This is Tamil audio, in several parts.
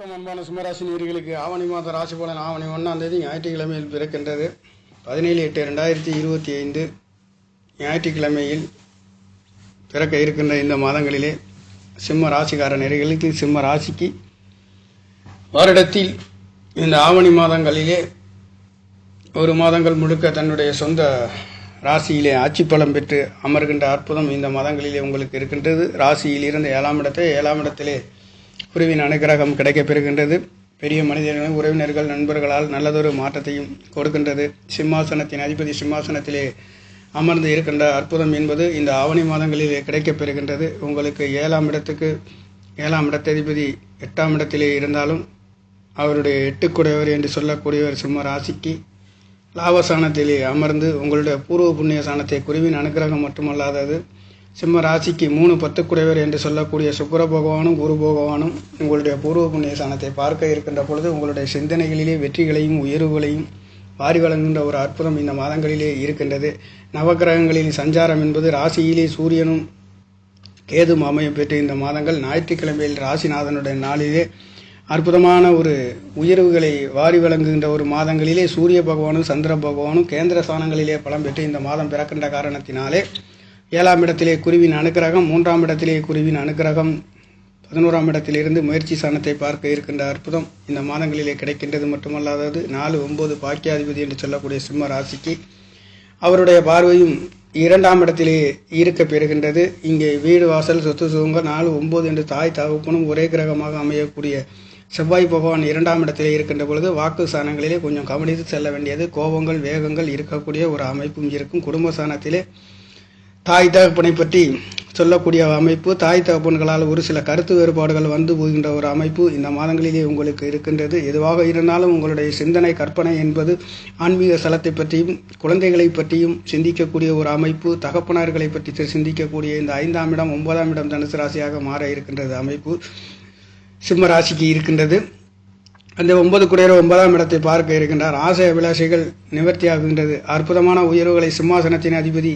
வணக்கம் அன்பான சுமராசி நேர்களுக்கு ஆவணி மாத ராசி பலன் ஆவணி ஒன்றாம் தேதி ஞாயிற்றுக்கிழமையில் பிறக்கின்றது. பதினேழு எட்டு ரெண்டாயிரத்தி இருபத்தி ஐந்து ஞாயிற்றுக்கிழமையில் பிறக்க இருக்கின்ற இந்த மாதங்களிலே சிம்ம ராசிக்கார நேர்களுக்கு சிம்ம ராசிக்கு வருடத்தில் இந்த ஆவணி மாதங்களிலே ஒரு மாதங்கள் முழுக்க தன்னுடைய சொந்த ராசியிலே ஆட்சி பலம் பெற்று அமர்கின்ற அற்புதம் இந்த மாதங்களிலே உங்களுக்கு இருக்கின்றது. ராசியில் இருந்த ஏழாம் இடத்தை ஏழாம் இடத்திலே குருவின் அனுகிரகம் கிடைக்கப் பெறுகின்றது. பெரிய மனிதர்களும் உறவினர்கள் நண்பர்களால் நல்லதொரு மாற்றத்தையும் கொடுக்கின்றது. சிம்மாசனத்தின் அதிபதி சிம்மாசனத்திலே அமர்ந்து இருக்கின்ற அற்புதம் என்பது இந்த ஆவணி மாதங்களிலே கிடைக்கப் பெறுகின்றது. உங்களுக்கு ஏழாம் இடத்துக்கு ஏழாம் இடத்ததிபதி எட்டாம் இடத்திலே இருந்தாலும் அவருடைய எட்டுக்குடையவர் என்று சொல்லக்கூடியவர் சிம்ம ராசிக்கு லாபசானத்திலே அமர்ந்து உங்களுடைய பூர்வ புண்ணிய சாணத்தை குருவின் அனுகிரகம் மட்டுமல்லாதது சிம்ம ராசிக்கு மூணு பத்துக்குடையவர் என்று சொல்லக்கூடிய சுக்கர பகவானும் குரு பகவானும் உங்களுடைய பூர்வ புண்ணிய சாணத்தை பார்க்க இருக்கின்ற பொழுது உங்களுடைய சிந்தனைகளிலே வெற்றிகளையும் உயர்வுகளையும் வாரி வழங்குகின்ற ஒரு அற்புதம் இந்த மாதங்களிலே இருக்கின்றது. நவகிரகங்களின் சஞ்சாரம் என்பது ராசியிலே சூரியனும் கேதும் அமையும் பெற்று இந்த மாதங்கள் ஞாயிற்றுக்கிழமையில் ராசிநாதனுடைய நாளிலே அற்புதமான ஒரு உயர்வுகளை வாரி வழங்குகின்ற ஒரு மாதங்களிலே சூரிய பகவானும் சந்திர பகவானும் கேந்திர ஸ்தானங்களிலே பலம் பெற்று இந்த மாதம் பிறக்கின்ற காரணத்தினாலே ஏழாம் இடத்திலே குருவின் அனுக்கிரகம் மூன்றாம் இடத்திலே குருவின் அனுக்கிரகம். பதினோராம் இடத்திலிருந்து முயற்சி சாணத்தை பார்க்க இருக்கின்ற அற்புதம் இந்த மாதங்களிலே கிடைக்கின்றது மட்டுமல்லாதது நாலு ஒன்பது பாக்கியாதிபதி என்று சொல்லக்கூடிய சிம்ம ராசிக்கு அவருடைய பார்வையும் இரண்டாம் இடத்திலே இருக்க பெறுகின்றது. இங்கே வீடு வாசல் சொத்து சுகங்க நாலு ஒன்பது என்று தாய் தகப்பனும் ஒரே கிரகமாக அமையக்கூடிய செவ்வாய் பகவான் இரண்டாம் இடத்திலே இருக்கின்ற பொழுது வாக்கு சாணங்களிலே கொஞ்சம் கவனித்து செல்ல வேண்டியது. கோபங்கள் வேகங்கள் இருக்கக்கூடிய ஒரு அமைப்பும் இருக்கும். குடும்ப சாணத்திலே தாய் தகப்பனை பற்றி சொல்லக்கூடிய அமைப்பு தாய் தகப்பன்களால் ஒரு சில கருத்து வேறுபாடுகள் வந்து போகின்ற ஒரு அமைப்பு இந்த மாதங்களிலே உங்களுக்கு இருக்கின்றது. எதுவாக இருந்தாலும் உங்களுடைய சிந்தனை கற்பனை என்பது ஆன்மீக ஸ்தலத்தை பற்றியும் குழந்தைகளை பற்றியும் சிந்திக்கக்கூடிய ஒரு அமைப்பு தகப்பனார்களை பற்றி சிந்திக்கக்கூடிய இந்த ஐந்தாம் இடம் ஒன்பதாம் இடம் தனுசு ராசியாக மாற இருக்கின்றது அமைப்பு. சிம்ம ராசிக்கு இருக்கின்றது. அந்த ஒன்பது குடையர் ஒன்பதாம் இடத்தை பார்க்க இருக்கின்றார். ஆசை அபிலாஷைகள் நிவர்த்தியாகின்றது அற்புதமான உயர்வுகளை சிம்மாசனத்தின் அதிபதி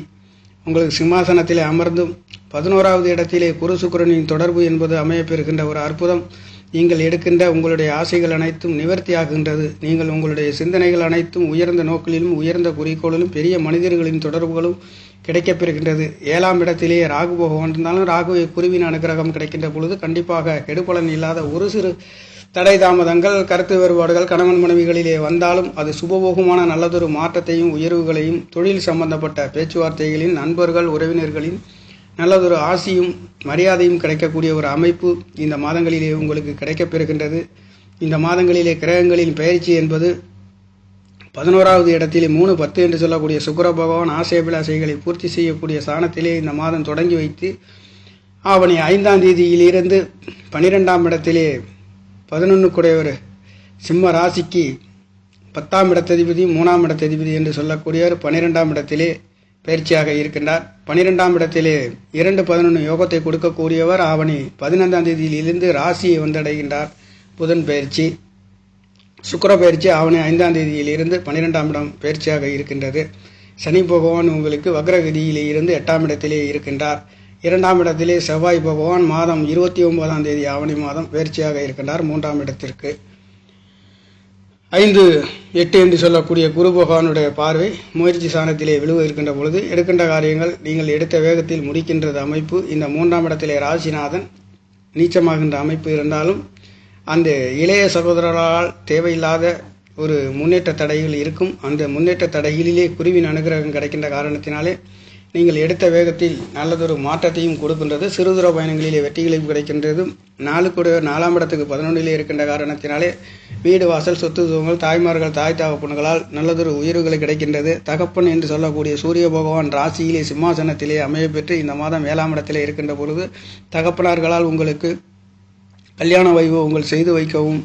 உங்களுக்கு சிம்மாசனத்திலே அமர்ந்தும் பதினோராவது இடத்திலே குருசுக்குரனின் தொடர்பு என்பது அமையப்பெறுகின்ற ஒரு அற்புதம். நீங்கள் எடுக்கின்ற உங்களுடைய ஆசைகள் அனைத்தும் நிவர்த்தியாகின்றது. நீங்கள் உங்களுடைய சிந்தனைகள் அனைத்தும் உயர்ந்த நோக்கிலும் உயர்ந்த குறிக்கோளிலும் பெரிய மனிதர்களின் தொடர்புகளும் கிடைக்கப்பெறுகின்றது. ஏழாம் இடத்திலேயே ராகு போக இருந்தாலும் ராகுவை குருவின் அனுகிரகம் கிடைக்கின்ற பொழுது கண்டிப்பாக கெடுபலன் இல்லாத ஒரு சிறு தடை தாமதங்கள் கருத்து வேறுபாடுகள் கணவன் மனைவிகளிலே வந்தாலும் அது சுபபோகமான நல்லதொரு மாற்றத்தையும் உயர்வுகளையும் தொழில் சம்பந்தப்பட்ட பேச்சுவார்த்தைகளின் நண்பர்கள் உறவினர்களின் நல்லதொரு ஆசியும் மரியாதையும் கிடைக்கக்கூடிய ஒரு அமைப்பு இந்த மாதங்களிலே உங்களுக்கு கிடைக்கப்பெறுகின்றது இந்த மாதங்களிலே கிரகங்களின் பயிற்சி என்பது பதினோராவது இடத்திலே மூணு பத்து என்று சொல்லக்கூடிய சுக்கர பகவான் ஆசைபிலாசைகளை பூர்த்தி செய்யக்கூடிய சாணத்திலே இந்த மாதம் தொடங்கி வைத்து ஆவணி ஐந்தாம் தேதியிலிருந்து பனிரெண்டாம் இடத்திலே பதினொன்று குடையவர் சிம்ம ராசிக்கு பத்தாம் இடத்ததிபதி மூணாம் இடத்ததிபதி என்று சொல்லக்கூடியவர் பனிரெண்டாம் இடத்திலே பயிற்சியாக இருக்கின்றார். பனிரெண்டாம் இடத்திலே இரண்டு பதினொன்று யோகத்தை கொடுக்கக்கூடியவர் ஆவணி பதினைந்தாம் தேதியிலிருந்து ராசியை வந்தடைகின்றார். புதன் பயிற்சி சுக்கர பயிற்சி ஆவணி ஐந்தாம் தேதியிலிருந்து பன்னிரெண்டாம் இடம் பயிற்சியாக இருக்கின்றது. சனி பகவான் உங்களுக்கு வக்ரகதியிலே இருந்து எட்டாம் இடத்திலே இருக்கின்றார். இரண்டாம் இடத்திலே செவ்வாய் பகவான் மாதம் இருபத்தி ஒன்பதாம் தேதி ஆவணி மாதம் பயிற்சியாக இருக்கின்றார் மூன்றாம் இடத்திற்கு. ஐந்து எட்டு என்று சொல்லக்கூடிய குரு பகவானுடைய பார்வை முயற்சி சாணத்திலே விழுவ இருக்கின்ற பொழுது எடுக்கின்ற காரியங்கள் நீங்கள் எடுத்த வேகத்தில் முடிக்கின்றது அமைப்பு. இந்த மூன்றாம் இடத்திலே ராசிநாதன் நீச்சமாகின்ற அமைப்பு இருந்தாலும் அந்த இளைய சகோதரரால் தேவையில்லாத ஒரு முன்னேற்ற தடைகள் இருக்கும். அந்த முன்னேற்ற தடைகளிலே குருவின் அனுகிரகம் கிடைக்கின்ற காரணத்தினாலே நீங்கள் எடுத்த வேகத்தில் நல்லதொரு மாற்றத்தையும் கொடுக்கின்றது. சிறு தூர பயணங்களிலே வெற்றிகளையும் கிடைக்கின்றது. நாளுக்குடைய நாலாம் இடத்துக்கு பதினொன்றிலே இருக்கின்ற காரணத்தினாலே வீடு வாசல் சொத்து சுகங்கள் தாய்மார்கள் தாய் தகப்பன்களால் நல்லதொரு உயர்வுகள் கிடைக்கின்றது. தகப்பன் என்று சொல்லக்கூடிய சூரிய பகவான் ராசியிலே சிம்மாசனத்திலே அமைய பெற்று இந்த மாதம் ஏழாம் இடத்திலே இருக்கின்ற பொழுது தகப்பனார்களால் உங்களுக்கு கல்யாண வைபவங்கள் செய்து வைக்கவும்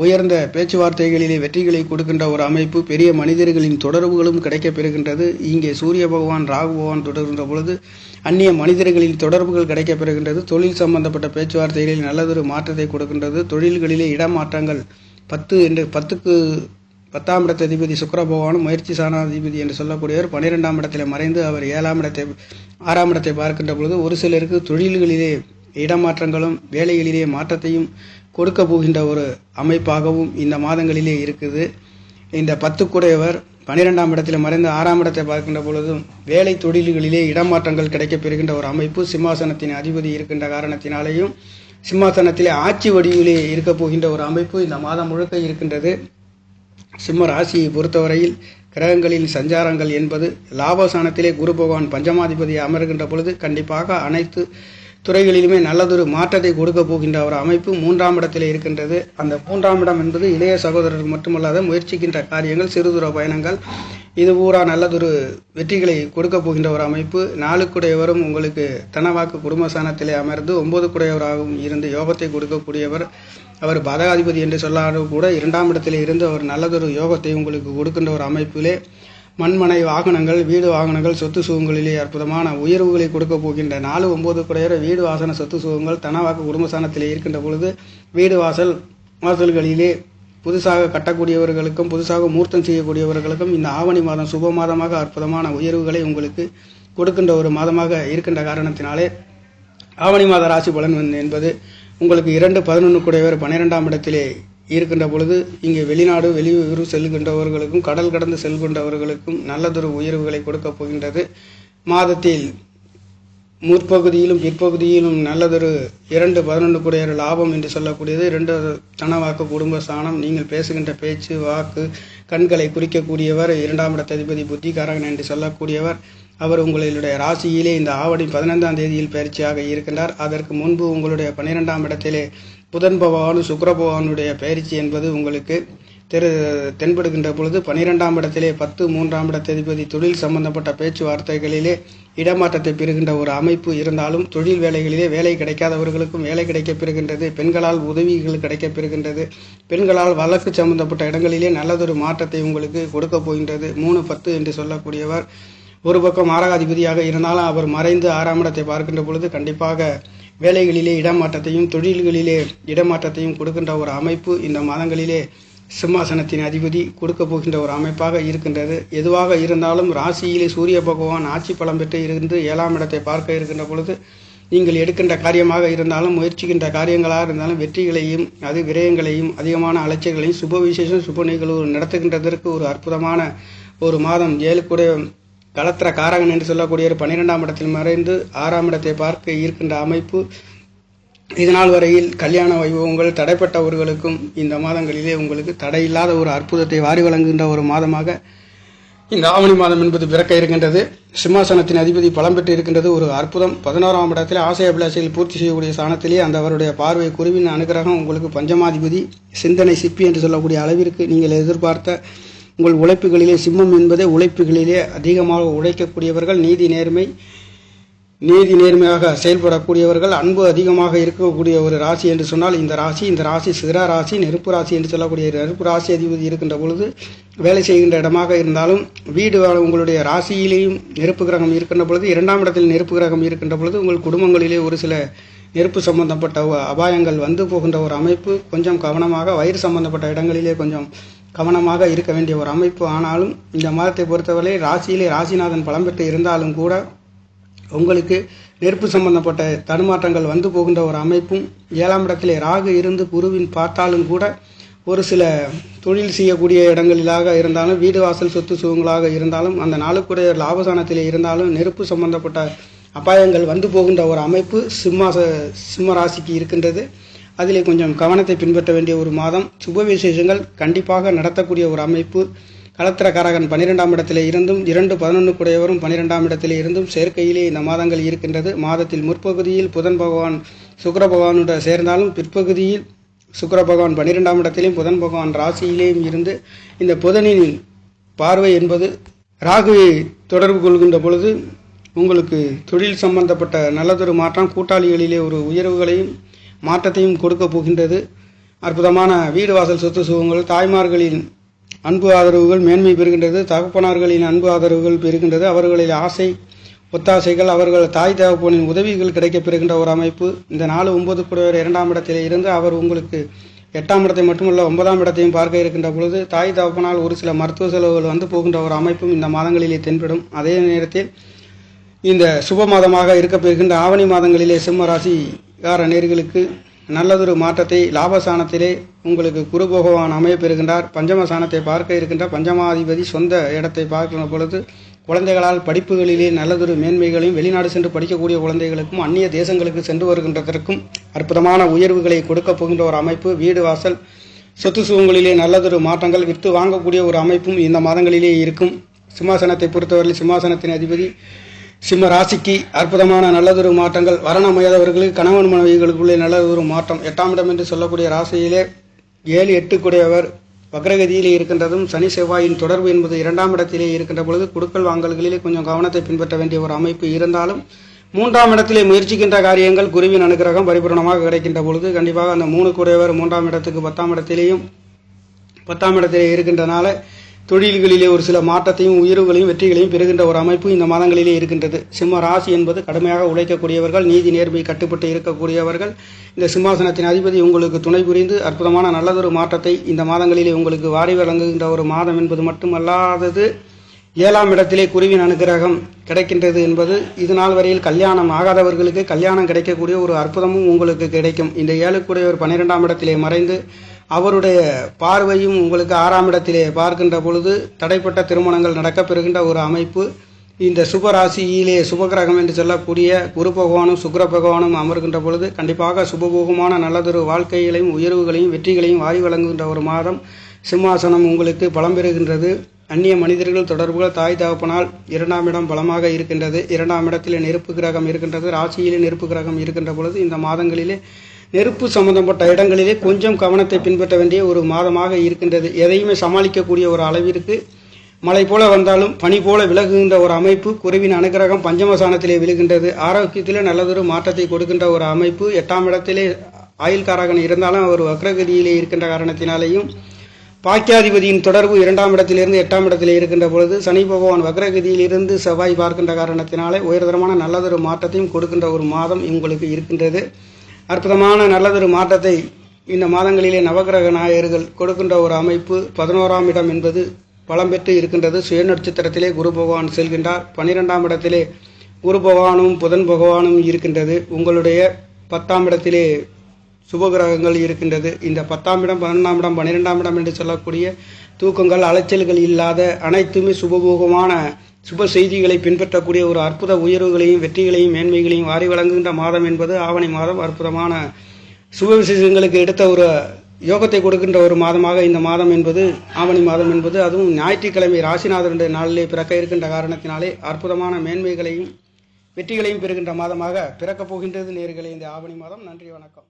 உயர்ந்த பேச்சுவார்த்தைகளிலே வெற்றிகளை கொடுக்கின்ற ஒரு அமைப்பு பெரிய மனிதர்களின் தொடர்புகளும் கிடைக்கப் பெறுகின்றது இங்கே சூரிய பகவான் ராகு பகவான் தொடர்கின்ற பொழுது அந்நிய மனிதர்களின் தொடர்புகள் கிடைக்கப் பெறுகின்றது தொழில் சம்பந்தப்பட்ட பேச்சுவார்த்தைகளில் நல்லதொரு மாற்றத்தை கொடுக்கின்றது. தொழில்களிலே இடமாற்றங்கள் பத்து என்று பத்துக்கு பத்தாம் இடத்த அதிபதி சுக்கர பகவானும் முயற்சி சாணாதிபதி என்று சொல்லக்கூடியவர் பன்னிரெண்டாம் இடத்தில் மறைந்து அவர் ஏழாம் இடத்தை ஆறாம் இடத்தை பார்க்கின்ற பொழுது ஒரு சிலருக்கு தொழில்களிலே இடமாற்றங்களும் வேலைகளிலே மாற்றத்தையும் கொடுக்க போகின்ற ஒரு அமைப்பாகவும் இந்த மாதங்களிலே இருக்குது. இந்த பத்துக்குடையவர் பன்னிரெண்டாம் இடத்தில் மறைந்து ஆறாம் இடத்தை பார்க்கின்ற பொழுதும் வேலை தொழில்களிலே இடமாற்றங்கள் கிடைக்கப் பெறுகின்ற ஒரு அமைப்பு. சிம்மாசனத்தின் அதிபதி இருக்கின்ற காரணத்தினாலேயும் சிம்மாசனத்திலே ஆட்சி வடிவிலே இருக்கப் போகின்ற ஒரு அமைப்பு இந்த மாதம் முழுக்க இருக்கின்றது. சிம்ம ராசியை பொறுத்தவரையில் கிரகங்களின் சஞ்சாரங்கள் என்பது லாபசானத்திலே குரு பகவான் பஞ்சமாதிபதி அமர்கின்ற பொழுது கண்டிப்பாக அனைத்து துறைகளிலுமே நல்லதொரு மாற்றத்தை கொடுக்க போகின்ற ஒரு அமைப்பு மூன்றாம் இடத்திலே இருக்கின்றது. அந்த மூன்றாம் இடம் என்பது இளைய சகோதரர் மட்டுமல்லாத முயற்சிக்கின்ற காரியங்கள் சிறுதூர பயணங்கள் இது பூரா நல்லதொரு வெற்றிகளை கொடுக்க போகின்ற ஒரு அமைப்பு. நாளுக்குடையவரும் உங்களுக்கு தனவாக்கு குடும்பஸ்தானத்திலே அமர்ந்து ஒன்பது குடையவராகவும் இருந்து யோகத்தை கொடுக்கக்கூடியவர். அவர் பதாதிபதி என்று சொல்லாலும் கூட இரண்டாம் இடத்திலே இருந்து அவர் நல்லதொரு யோகத்தை உங்களுக்கு கொடுக்கின்ற ஒரு அமைப்பிலே. மண்மனை வாகனங்கள் வீடு வாகனங்கள் சொத்து சுகங்களிலே அற்புதமான உயர்வுகளை கொடுக்க போகின்ற நாலு ஒன்பது குடையர வீடு வாசன சொத்து சுகங்கள் தனவாக்கு குடும்பஸ்தானத்திலே இருக்கின்ற பொழுது வீடு வாசல் வாசல்களிலே புதுசாக கட்டக்கூடியவர்களுக்கும் புதுசாக மூர்த்தம் செய்யக்கூடியவர்களுக்கும் இந்த ஆவணி மாதம் சுப மாதமாக அற்புதமான உயர்வுகளை உங்களுக்கு கொடுக்கின்ற ஒரு மாதமாக இருக்கின்ற காரணத்தினாலே ஆவணி மாத ராசி பலன் என்பது உங்களுக்கு இரண்டு பதினொன்று கூடையவர் பன்னிரெண்டாம் இடத்திலே இருக்கின்ற பொழுது இங்கே வெளிநாடு வெளியூர் செல்கின்றவர்களுக்கும் கடல் கடந்து செல்கின்றவர்களுக்கும் நல்லதொரு உயர்வுகளை கொடுக்கப் போகின்றது. மாதத்தில் முற்பகுதியிலும் பிற்பகுதியிலும் நல்லதொரு இரண்டு பதினொன்று குடையர் லாபம் என்று சொல்லக்கூடியது. இரண்டு தனவாக்கு குடும்ப ஸ்தானம் நீங்கள் பேசுகின்ற பேச்சு வாக்கு கண்களை குறிக்கக்கூடியவர் இரண்டாம் இடத்ததிபதி புத்திகாரகன் என்று சொல்லக்கூடியவர். அவர் உங்களுடைய ராசியிலே இந்த ஆவணி பதினைந்தாம் தேதியில் பயிற்சியாக இருக்கின்றார். அதற்கு முன்பு உங்களுடைய பன்னிரெண்டாம் இடத்திலே புதன் பகவான் சுக்கர பகவானுடைய பயிற்சி என்பது உங்களுக்கு தெரு தென்படுகின்ற பொழுது பனிரெண்டாம் இடத்திலே பத்து மூன்றாம் இடத்ததிபதி தொழில் சம்பந்தப்பட்ட பேச்சுவார்த்தைகளிலே இடமாற்றத்தை பெறுகின்ற ஒரு அமைப்பு இருந்தாலும் தொழில் வேலைகளிலே வேலை கிடைக்காதவர்களுக்கும் வேலை கிடைக்கப் பெறுகின்றது. பெண்களால் உதவிகள் கிடைக்கப் பெறுகின்றது. பெண்களால் வழக்கு சம்பந்தப்பட்ட இடங்களிலே நல்லதொரு மாற்றத்தை உங்களுக்கு கொடுக்க போகின்றது. மூணு பத்து என்று சொல்லக்கூடியவர் ஒரு பக்கம் ஆறாதிபதியாக இருந்தாலும் அவர் மறைந்து ஆறாம் இடத்தை பார்க்கின்ற பொழுது கண்டிப்பாக வேலைகளிலே இடமாற்றத்தையும் தொழில்களிலே இடமாற்றத்தையும் கொடுக்கின்ற ஒரு அமைப்பு இந்த மாதங்களிலே சிம்மாசனத்தின் அதிபதி கொடுக்க போகின்ற ஒரு அமைப்பாக இருக்கின்றது. எதுவாக இருந்தாலும் ராசியிலே சூரிய பகவான் ஆட்சி பலம் பெற்று இருந்து ஏழாம் இடத்தை பார்க்க இருக்கின்ற பொழுது நீங்கள் எடுக்கின்ற காரியமாக இருந்தாலும் முயற்சிக்கின்ற காரியங்களாக இருந்தாலும் வெற்றிகளையும் அது விரயங்களையும் அதிகமான அலைச்சல்களையும் சுப விசேஷம் சுப நிகழ்வு நடத்துகின்றதற்கு ஒரு அற்புதமான ஒரு மாதம். ஏழு கூட களத்திர காரகன் என்று சொல்லக்கூடிய ஒரு பன்னிரெண்டாம் இடத்தில் மறைந்து ஆறாம் இடத்தை பார்க்க இருக்கின்ற அமைப்பு இதனால் வரையில் கல்யாண வைபவங்கள் தடைப்பட்டவர்களுக்கும் இந்த மாதங்களிலே உங்களுக்கு தடையில்லாத ஒரு அற்புதத்தை வாரி வழங்குகின்ற ஒரு மாதமாக இந்த ஆவணி மாதம் என்பது பிறக்க இருக்கின்றது. சிம்மாசனத்தின் அதிபதி பலம் பெற்று இருக்கின்றது. ஒரு அற்புதம். பதினோராம் இடத்தில் ஆசை அபிலாஷைகள் பூர்த்தி செய்யக்கூடிய ஸ்தானத்திலே அந்த அவருடைய பார்வை குருவின் அனுகிரகம் உங்களுக்கு பஞ்சமாதிபதி சிந்தனை சிப்பி என்று சொல்லக்கூடிய அளவிற்கு நீங்கள் எதிர்பார்த்த உங்கள் உழைப்புகளிலே சிம்மம் என்பதே உழைப்புகளிலே அதிகமாக உழைக்கக்கூடியவர்கள் நீதி நேர்மை நீதி நேர்மையாக செயல்படக்கூடியவர்கள் அன்பு அதிகமாக இருக்கக்கூடிய ஒரு ராசி என்று சொன்னால் இந்த ராசி இந்த ராசி சிற ராசி நெருப்பு ராசி என்று சொல்லக்கூடிய நெருப்பு ராசி அதிபதி இருக்கின்ற பொழுது வேலை செய்கின்ற இடமாக இருந்தாலும் வீடு உங்களுடைய ராசியிலேயும் நெருப்பு கிரகம் இருக்கின்ற பொழுது இரண்டாம் இடத்தில் நெருப்பு கிரகம் இருக்கின்ற பொழுது உங்கள் குடும்பங்களிலே ஒரு சில நெருப்பு சம்பந்தப்பட்ட அபாயங்கள் வந்து போகின்ற ஒரு அமைப்பு கொஞ்சம் கவனமாக வயிறு சம்பந்தப்பட்ட இடங்களிலே கொஞ்சம் கவனமாக இருக்க வேண்டிய ஒரு அமைப்பு. ஆனாலும் இந்த மாதத்தை பொறுத்தவரை ராசியிலே ராசிநாதன் பலம் பெற்று இருந்தாலும் கூட உங்களுக்கு நெருப்பு சம்பந்தப்பட்ட தடுமாற்றங்கள் வந்து போகின்ற ஒரு அமைப்பும் ஏழாம் இடத்திலே ராகு இருந்து குருவின் பார்த்தாலும் கூட ஒரு சில தொழில் செய்யக்கூடிய இடங்களிலாக இருந்தாலும் வீடு வாசல் சொத்து சுகங்களாக இருந்தாலும் அந்த நாளுக்குடைய லாபசானத்தில் இருந்தாலும் நெருப்பு சம்பந்தப்பட்ட அபாயங்கள் வந்து போகின்ற ஒரு அமைப்பு சிம்மாச சிம்ம ராசிக்கு இருக்கின்றது. அதிலே கொஞ்சம் கவனத்தை பின்பற்ற வேண்டிய ஒரு மாதம். சுப விசேஷங்கள் கண்டிப்பாக நடத்தக்கூடிய ஒரு அமைப்பு. களத்திரக்காரகன் பன்னிரெண்டாம் இடத்திலே இருந்தும் இரண்டு பதினொன்று குடையவரும் பன்னிரெண்டாம் இடத்திலே இருந்தும் சேர்க்கையிலே இந்த மாதங்கள் இருக்கின்றது. மாதத்தில் முற்பகுதியில் புதன் பகவான் சுக்கர பகவானுடன் சேர்ந்தாலும் பிற்பகுதியில் சுக்கர பகவான் பன்னிரெண்டாம் இடத்திலையும் புதன் பகவான் ராசியிலேயும் இருந்து இந்த புதனின் பார்வை என்பது ராகுவை தொடர்பு கொள்கின்ற பொழுது உங்களுக்கு தொழில் சம்பந்தப்பட்ட நல்லதொரு மாற்றம் கூட்டாளிகளிலே ஒரு உயர்வுகளையும் மாற்றத்தையும் கொடுக்க போகின்றது. அற்புதமான வீடு வாசல் சொத்து சுகங்கள் தாய்மார்களின் அன்பு ஆதரவுகள் மேன்மை பெறுகின்றது தகப்பனார்களின் அன்பு ஆதரவுகள் பெறுகின்றது அவர்களின் ஆசை ஒத்தாசைகள் அவர்கள் தாய் தகப்பனின் உதவிகள் கிடைக்கப் பெறுகின்ற ஒரு அமைப்பு. இந்த நாலு ஒன்பது குடையவர் இரண்டாம் இடத்தில் இருந்து அவர் உங்களுக்கு எட்டாம் இடத்தை மட்டுமல்ல ஒன்பதாம் இடத்தையும் பார்க்க இருக்கின்ற பொழுது தாய் தகப்பனால் ஒரு சில மருத்துவ செலவுகள் வந்து போகின்ற ஒரு அமைப்பும் இந்த மாதங்களிலே தென்படும். அதே நேரத்தில் இந்த சுப மாதமாக இருக்கப்போகின்ற ஆவணி மாதங்களிலே சிம்ம ராசிகார நேர்களுக்கு நல்லதொரு மாற்றத்தை லாபஸ்தானத்திலே உங்களுக்கு குரு பகவான் அமைய பெறுகின்றார். பஞ்சமஸ்தானத்தை பார்க்க இருக்கின்ற பஞ்சமாதிபதி சொந்த இடத்தை பார்க்கிற பொழுது குழந்தைகளால் படிப்புகளிலே நல்லதொரு மேன்மைகளையும் வெளிநாடு சென்று படிக்கக்கூடிய குழந்தைகளுக்கும் அந்நிய தேசங்களுக்கு சென்று வருகின்றதற்கும் அற்புதமான உயர்வுகளை கொடுக்கப் போகின்ற ஒரு அமைப்பு. வீடு வாசல் சொத்து சுகங்களிலே நல்லதொரு மாற்றங்கள் விற்று வாங்கக்கூடிய ஒரு அமைப்பும் இந்த மாதங்களிலே இருக்கும். சிம்மாசனத்தை பொறுத்தவரையில் சிம்மாசனத்தின் அதிபதி சிம்ம ராசிக்கு அற்புதமான நல்லதொரு மாற்றங்கள். வரணமையாதவர்களுக்கு கணவன் மனைவிகளுக்குள்ளே நல்லதொரு மாற்றம். எட்டாம் இடம் என்று சொல்லக்கூடிய ராசியிலே ஏழு எட்டுக்குடையவர் வக்ரகதியிலே இருக்கின்றதும் சனி செவ்வாயின் தொடர்பு என்பது இரண்டாம் இடத்திலே இருக்கின்ற பொழுது குடுக்கல் வாங்கல்களிலே கொஞ்சம் கவனத்தை பின்பற்ற வேண்டிய ஒரு அமைப்பு இருந்தாலும் மூன்றாம் இடத்திலே முயற்சிக்கின்ற காரியங்கள் குருவின் அனுகிரகம் பரிபூரணமாக கிடைக்கின்ற பொழுது கண்டிப்பாக அந்த மூணு கூடையவர் மூன்றாம் இடத்துக்கு பத்தாம் இடத்திலேயும் பத்தாம் இடத்திலே இருக்கின்றனால தொழில்களிலே ஒரு சில மாற்றத்தையும் உயர்வுகளையும் வெற்றிகளையும் பெறுகின்ற ஒரு அமைப்பு இந்த மாதங்களிலே இருக்கின்றது. சிம்ம ராசி என்பது கடுமையாக உழைக்கக்கூடியவர்கள் நீதி நேர்மை கட்டுப்பட்டு இருக்கக்கூடியவர்கள். இந்த சிம்மாசனத்தின் அதிபதி உங்களுக்கு துணை புரிந்து அற்புதமான நல்லதொரு மாற்றத்தை இந்த மாதங்களிலே உங்களுக்கு வாரி வழங்குகின்ற ஒரு மாதம் என்பது மட்டுமல்லாதது ஏழாம் இடத்திலே குருவின் அனுகிரகம் கிடைக்கின்றது என்பது இது நாள் வரையில் கல்யாணம் ஆகாதவர்களுக்கு கல்யாணம் கிடைக்கக்கூடிய ஒரு அற்புதமும் உங்களுக்கு கிடைக்கும். இந்த ஏழுக்குடையவர் பன்னிரெண்டாம் இடத்திலே மறைந்து அவருடைய பார்வையும் உங்களுக்கு ஆறாம் இடத்திலே பார்க்கின்ற பொழுது தடைப்பட்ட திருமணங்கள் நடக்கப்பெறுகின்ற ஒரு அமைப்பு. இந்த சுபராசியிலே சுபகிரகம் என்று சொல்லக்கூடிய குரு பகவானும் சுக்கர பகவானும் அமர்கின்ற பொழுது கண்டிப்பாக சுபபோகமான நல்லதொரு வாழ்க்கைகளையும் உயர்வுகளையும் வெற்றிகளையும் வாரி வழங்குகின்ற ஒரு மாதம். சிம்மாசனம் உங்களுக்கு பலம் பெறுகின்றது. அந்நிய மனிதர்கள் தொடர்புகள் தாய் தகப்பனால் இரண்டாம் இடம் பலமாக இருக்கின்றது. இரண்டாம் இடத்திலே நெருப்பு கிரகம் இருக்கின்றது. ராசியிலே நெருப்பு கிரகம் இருக்கின்ற பொழுது இந்த மாதங்களிலே நெருப்பு சம்பந்தப்பட்ட இடங்களிலே கொஞ்சம் கவனத்தை பின்பற்ற வேண்டிய ஒரு மாதமாக இருக்கின்றது. எதையுமே சமாளிக்கக்கூடிய ஒரு அளவிற்கு மழை போல வந்தாலும் பனி போல விலகுகின்ற ஒரு அமைப்பு குருவின் அனுகிரகம் பஞ்சமசானத்திலே விழுகின்றது. ஆரோக்கியத்திலே நல்லதொரு மாற்றத்தை கொடுக்கின்ற ஒரு அமைப்பு எட்டாம் இடத்திலே ஆயுள்காரகன் இருந்தாலும் அவர் வக்ரகதியிலே இருக்கின்ற காரணத்தினாலேயும் பாக்கியாதிபதியின் தொடர்பு இரண்டாம் இடத்திலிருந்து எட்டாம் இடத்திலே இருக்கின்ற பொழுது சனி பகவான் வக்ரகதியிலிருந்து செவ்வாய் பார்க்கின்ற காரணத்தினாலே உயர்தரமான நல்லதொரு மாற்றத்தையும் கொடுக்கின்ற ஒரு மாதம் உங்களுக்கு இருக்கின்றது. அற்புதமான நல்லதொரு மாற்றத்தை இந்த மாதங்களிலே நவகிரக நாயகர்கள் கொடுக்கின்ற ஒரு அமைப்பு பதினோராம் இடம் என்பது பலம் பெற்று இருக்கின்றது. சுயநட்சத்திரத்திலே குரு பகவான் செல்கின்றார். பன்னிரெண்டாம் இடத்திலே குரு பகவானும் புதன் பகவானும் இருக்கின்றது. உங்களுடைய பத்தாம் இடத்திலே சுபகிரகங்கள் இருக்கின்றது. இந்த பத்தாம் இடம் பன்னெண்டாம் இடம் பன்னிரெண்டாம் இடம் என்று சொல்லக்கூடிய தூக்கங்கள் அலைச்சல்கள் இல்லாத அனைத்துமே சுபபோகமான சுப செய்திகளை பின்பற்றக்கூடிய ஒரு அற்புத உயர்வுகளையும் வெற்றிகளையும் மேன்மைகளையும் வாரி வழங்குகின்ற மாதம் என்பது ஆவணி மாதம் அற்புதமான சுப விசேஷங்களுக்கு எடுத்த ஒரு யோகத்தை கொடுக்கின்ற ஒரு மாதமாக இந்த மாதம் என்பது ஆவணி மாதம் என்பது. அதுவும் ஞாயிற்றுக்கிழமை ராசிநாதனுடைய நாளிலே பிறக்க இருக்கின்ற காரணத்தினாலே அற்புதமான மேன்மைகளையும் வெற்றிகளையும் பெறுகின்ற மாதமாக பிறக்கப் போகின்றது நேர்களை இந்த ஆவணி மாதம். நன்றி வணக்கம்.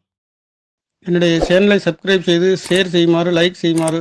என்னுடைய சேனலை சப்ஸ்கிரைப் செய்து ஷேர் செய்யுமாறு லைக் செய்யுமாறு